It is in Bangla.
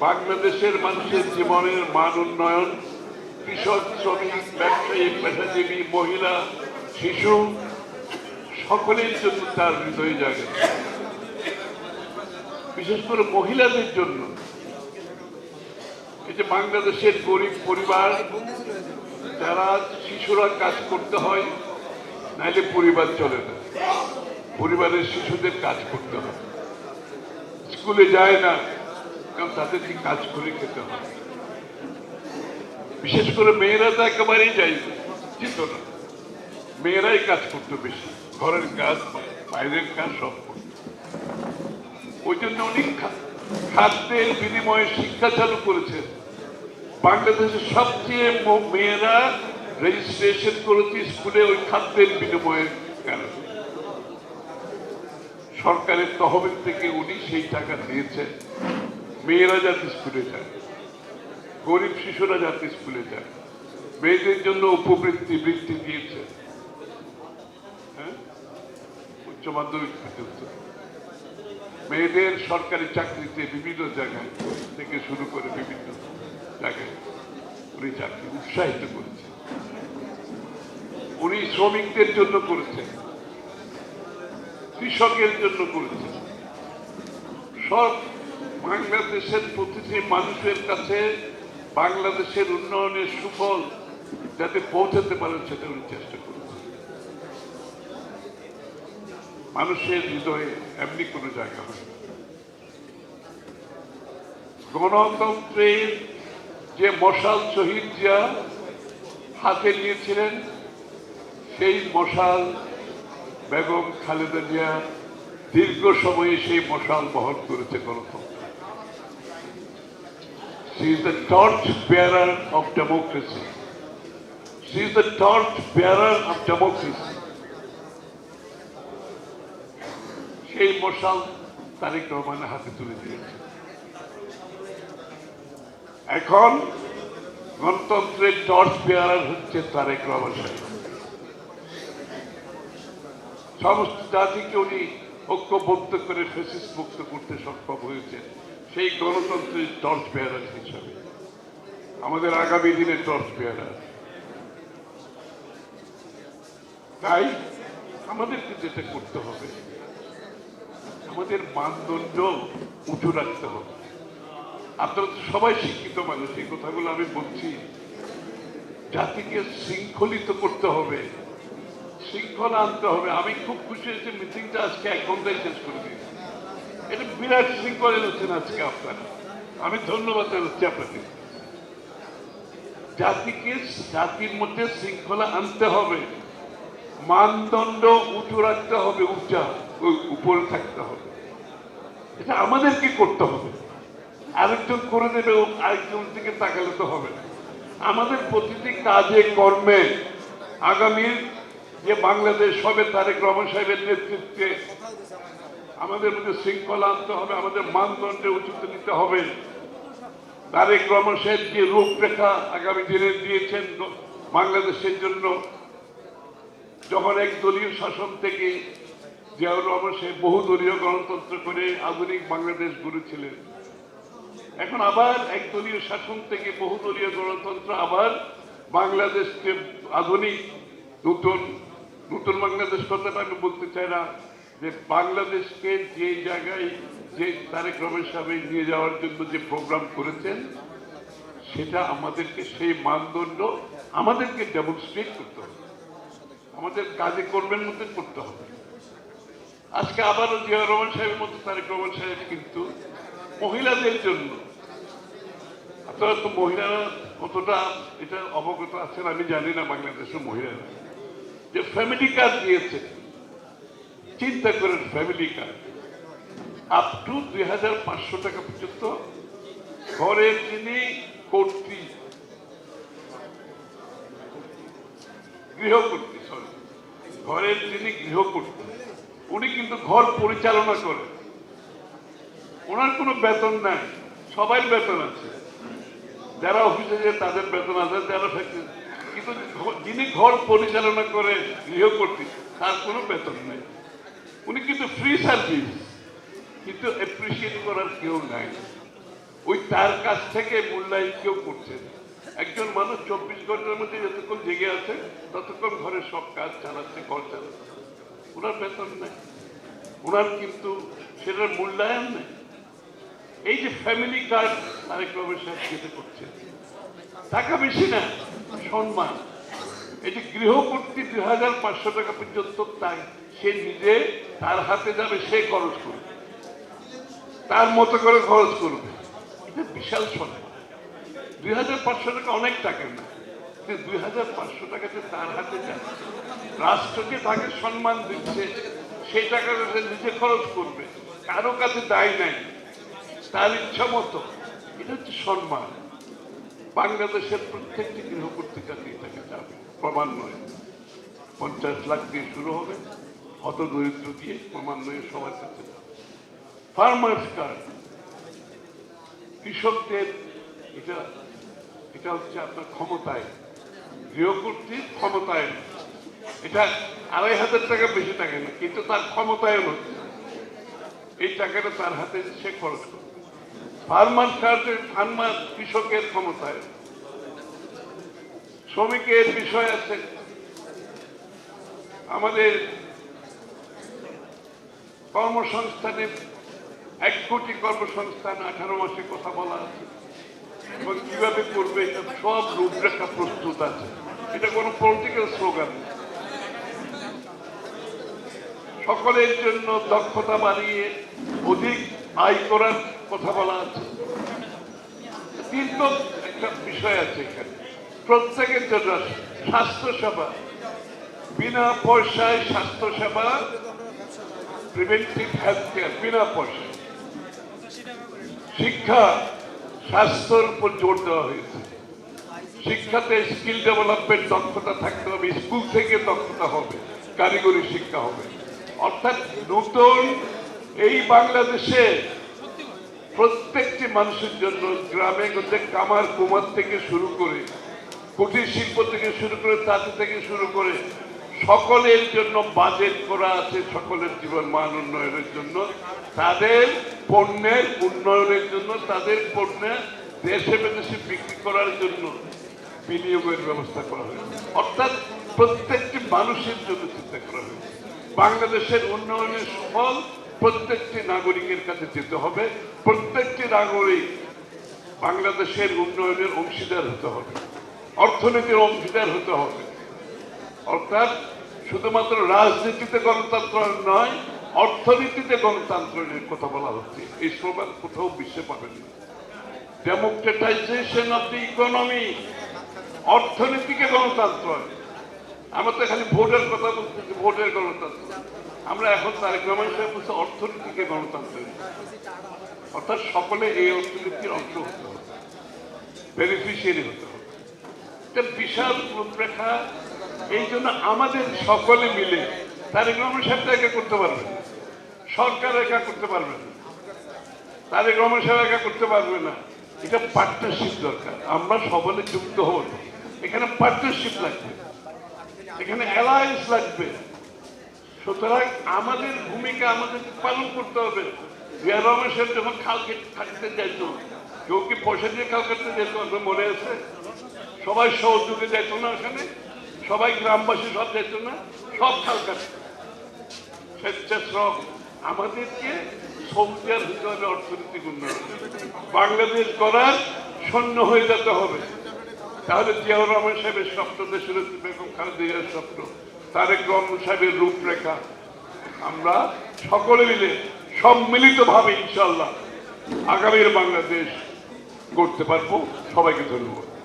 বাংলাদেশের মানুষের জীবনের মান উন্নয়ন, কৃষক, শ্রমিক, ব্যবসায়ী পেশাজীবী মহিলা, শিশু, সকলের জন্য তার হৃদয় জাগে। বিশেষ করে মহিলাদের জন্য। এই যে বাংলাদেশের গরিব পরিবার, যারা শিশুরা কাজ করতে হয় নাইলে পরিবার চলে না। পরিবারের শিশুদের কাজ করতে হয়। স্কুলে যায় না কারণ তাদেরকে কাজ করে খেতে হয়। বিশেষ করে মেয়েরা তো একেবারেই যাই যেত না। মেয়েরাই কাজ করতো বেশি, ঘরের কাজ, বাইরের কাজ সব করতো। ওই জন্য উনি খাদ্যের বিনিময়ে শিক্ষা চালু করেছেন বাংলাদেশের সবচেয়ে মেয়েরা রেজিস্ট্রেশন করেছে স্কুলে ওই খাদ্যের বিনিময়ের কারণে সরকারের তহবিল থেকে উনি সেই টাকা দিয়েছেন মেয়েরা যাতে স্কুলে যায়, গরিব শিশুরা যাতে স্কুলে যায়, মেয়েদের জন্য উপবৃত্তি বৃত্তি দিয়েছে। হ্যাঁ? উচ্চ মাধ্যমিক পর্যন্ত মেয়েদের সরকারি চাকরিতে বিভিন্ন জায়গায় থেকে শুরু করে বিভিন্ন জায়গায় উনি চাকরি উৎসাহিত করেছেন। উনি শ্রমিকদের জন্য করেছেন, কৃষকের জন্য করেছেন। সব বাংলাদেশের প্রতিটি মানুষের কাছে বাংলাদেশের উন্নয়নের সুফল যাতে পৌঁছাতে পারেন সেটা উনি চেষ্টা করেছেন মানুষের হৃদয়ে এমনি কোনো জায়গা হয় গণতন্ত্রের যে মশাল শহীদ জিয়া হাতে নিয়েছিলেন, সেই মশাল বেগম খালেদা জিয়া দীর্ঘ সময়ে সেই মশাল বহন করেছে গণতন্ত্র। She is the torch bearer of democracy. She is the torch bearer of democracy. সেই মশাল তারেক রহমানের হাতে তুলে দিয়েছে এখন গণতন্ত্রের টর্চ বেয়ারার হচ্ছে তারেক রহমান সমস্ত জাতিকে উনি ঐক্যবদ্ধ করে ফেসিস মুক্ত করতে সক্ষম হয়েছে সেই গণতন্ত্রের টর্চ বেয়ারার হিসাবে। আমাদের আগামী দিনে টর্চ বেয়ারার। তাই আমাদেরকে যেটা করতে হবে, আমাদের মানদণ্ড উঁচু রাখতে হবে। আপনারা তো সবাই শিক্ষিত মানুষ, এই কথাগুলো আমি বলছি। জাতিকে শৃঙ্খলিত করতে হবে, শৃঙ্খলা আনতে হবে। আমি খুব খুশি হয়েছি মিটিংটা আজকে এক ঘন্টায় শেষ করে দিয়েছি। এটা বিরাট আজকে আপনারা। আমি ধন্যবাদ জানাচ্ছি আপনাকে জাতিকে, জাতির মধ্যে শৃঙ্খলা আনতে হবে। মানদণ্ড উঁচু রাখতে হবে, উঁচা উপরে থাকতে হবে। এটা আমাদেরকে করতে হবে। আরেকজন করে দেবে আরেকজন দিকে তাকালে তো হবে না। আমাদের প্রতিটি কাজে, কর্মে আগামীর যে বাংলাদেশ হবে, তারেক রহমান সাহেবের নেতৃত্বে আমাদের মধ্যে শৃঙ্খলা আনতে হবে, আমাদের মানদণ্ডে উচিত নিতে হবে। তারেক সাহেব যে রূপরেখা আগামী দিনে দিয়েছেন বাংলাদেশের জন্য, যখন এক দলীয় শাসন থেকে জিয়াউর রহমান সাহেব বহুদলীয় গণতন্ত্র করে আধুনিক বাংলাদেশ গড়েছিলেন, এখন আবার একদলীয় শাসন থেকে বহুদলীয় গণতন্ত্র, আবার বাংলাদেশকে আধুনিক, নতুন নতুন বাংলাদেশ কথাটা আমি বলতে চাই না। যে বাংলাদেশকে যে জায়গায় যে তারেক রহমান সাহেব নিয়ে যাওয়ার জন্য যে প্রোগ্রাম করেছেন, সেটা আমাদেরকে সেই মানদণ্ড আমাদেরকে ডেমনস্ট্রেট করতে হবে। আমাদের কাজে কর্মের মধ্যে করতে হবে। আজকে আবারও জিয়া রহমান সাহেবের মতো তারেক রহমান সাহেব কিন্তু মহিলাদের জন্য, আপনারা তো মহিলারা কতটা এটা অবগত আছেন আমি জানি না বাংলাদেশের মহিলারা, যে ফ্যামিলি কার্ড দিয়েছে চিন্তা করেন ফ্যামিলি কার্ড আপ টু দুই হাজার পাঁচশো টাকা পর্যন্ত ঘরের যিনি কর্ত্রী গৃহকর্ত্রী সরি ঘরের যিনি গৃহকর্ত্রী উনি কিন্তু ঘর পরিচালনা করেন। ওনার কোনো বেতন নাই। সবাই বেতন আছে। যারা অফিসে যে তাদের বেতন আছে, যারা ফ্যাক্টরি কিন্তু যিনি ঘর পরিচালনা করে গৃহকর্ত্রী তার কোনো বেতন নেই। উনি কিন্তু ফ্রি সার্ভিস কিন্তু অ্যাপ্রিসিয়েট করার কেউ নাই। ওই তার কাছ থেকে মূল্যায়ন কেউ করছে। একজন মানুষ চব্বিশ ঘণ্টার মধ্যে যতক্ষণ জেগে আছে, ততক্ষণ ঘরের সব কাজ চালাচ্ছে, ঘর চালাচ্ছে। ওনার বেতন নেই। ওনার কিন্তু সেটার মূল্যায়ন নেই। এই যে ফ্যামিলি কার্ড রহমান সাহেব যেতে করছে। টাকা বেশি না, সম্মান। এই যে গৃহকর্তী দুই হাজার পাঁচশো টাকা পর্যন্ত তাই, সে নিজে তার হাতে যাবে, সে খরচ করবে। তার মতো করে খরচ করবে। এটা বিশাল সম্মান দুই হাজার পাঁচশো টাকা অনেক টাকা না দুই হাজার পাঁচশো টাকা যে তার হাতে যাচ্ছে রাষ্ট্রকে তাকে সম্মান দিচ্ছে সেই টাকাটা সে নিজে খরচ করবে, কারও কাছে দায় নাই। তার ইচ্ছা মতো। এটা হচ্ছে সম্মান। বাংলাদেশের প্রত্যেকটি গৃহকর্তী কাছে এটাকে যাবে ক্রমান্বয়ে পঞ্চাশ লাখ দিয়ে শুরু হবে হত দরিদ্র দিয়ে ক্রমান্বয়ে সবার কাছে। ফার্মার্স কার্ড কৃষকদের, এটা এটা হচ্ছে আপনার ক্ষমতায়। গৃহকর্তীর ক্ষমতায় এটা আড়াই হাজার টাকা বেশি টাকা না, কিন্তু তার ক্ষমতায়ন হচ্ছে এই টাকাটা তার হাতে সে খরচ করবে। ফার্মার কার্ডের ফার্মার কৃষকের ক্ষমতায়। শ্রমিকের বিষয় আছে। আমাদের কর্মসংস্থানে এক কোটি কর্মসংস্থান আঠারো মাসে কথা বলা আছে। এবং কীভাবে করবে এটা সব রূপরেখা প্রস্তুত আছে। এটা কোনো পলিটিক্যাল স্লোগান সকলের জন্য দক্ষতা বাড়িয়ে অধিক আয় করার কথা বলা আছে। কিন্তু একটা বিষয় আছে এখানে। প্রত্যেকের জন্য স্বাস্থ্য সেবা বিনা পয়সায় স্বাস্থ্য সেবা প্রিভেন্টিভ হেলথ কেয়ার বিনা পয়সায়। শিক্ষা স্বাস্থ্যের উপর জোর দেওয়া হয়েছে। শিক্ষাতে স্কিল ডেভেলপমেন্ট দক্ষতা থাকতে হবে, স্কুল থেকে দক্ষতা হবে, কারিগরি শিক্ষা হবে। অর্থাৎ নতুন এই বাংলাদেশে প্রত্যেকটি মানুষের জন্য গ্রামে গঞ্জে কামার কুমার থেকে শুরু করে কুটির শিল্প থেকে শুরু করে তাঁতি থেকে শুরু করে সকলের জন্য বাজেট করা আছে সকলের জীবন মান উন্নয়নের জন্য। তাদের পণ্যের উন্নয়নের জন্য, তাদের পণ্যের দেশে বিদেশে বিক্রি করার জন্য বিনিয়োগের ব্যবস্থা করা হয়েছে। অর্থাৎ প্রত্যেকটি মানুষের জন্য চিন্তা করা হয়েছে। বাংলাদেশের উন্নয়নের সুফল প্রত্যেকটি নাগরিকের কাছে যেতে হবে। প্রত্যেকটি নাগরিক বাংলাদেশের উন্নয়নের অংশীদার হতে হবে। অর্থনীতির অংশীদার হতে হবে। অর্থাৎ শুধুমাত্র রাজনীতিতে গণতন্ত্র নয়, অর্থনীতিতে গণতন্ত্রের কথা বলা হচ্ছে। এই স্লোগান কোথাও বিশ্বে পাবেন ডেমোক্রেটাইজেশন অফ দি ইকোনমি অর্থনীতিকে গণতন্ত্র। আমরা তো খালি ভোটের কথা বলতেছি, ভোটের গণতন্ত্র। আমরা এখন তারেক রহমান সাহেব বলছি অর্থনীতিকে গণতন্ত্র। অর্থাৎ সকলে এই অর্থনীতির অংশ হতে হবে। বেনিফিশিয়ারি হতে এটা বিশাল রূপরেখা, এই জন্য আমাদের সকলে মিলে তারেক রহমান সাহেব একা করতে পারবে না। সরকার একা করতে পারবে না। তারেক রহমান সাহেব একা করতে পারবে না। এটা পার্টনারশিপ দরকার। আমরা সকলে যুক্ত হব এখানে পার্টনারশিপ লাগবে। এখানে অ্যালায়েন্স লাগবে। সুতরাং আমাদের ভূমিকা আমাদের পালন করতে হবে। জিয়া রহমান সাহেব যখন খাল কেটে থাকতে যেত কেউ কি পয়সা দিয়ে খাল যেত আপনার মনে আছে? সবাই সহযোগে যেত না ওখানে? সবাই গ্রামবাসী সব যেত না সব কাটত স্বেচ্ছাশ্রম আমাদেরকে সৌদিয়ার হতে হবে অর্থনৈতিক উন্নয়ন বাংলাদেশ করার শূন্য হয়ে যেতে হবে। তাহলে জিয়াউর রহমান সাহেবের স্বপ্ন দেশের বেগম খালেদা জিয়ার স্বপ্ন, তারেক রহমান সাহেবের রূপরেখা। আমরা সকলে মিলে, সম্মিলিতভাবে ইনশাল্লাহ আগামীর বাংলাদেশ করতে পারব। সবাইকে ধন্যবাদ।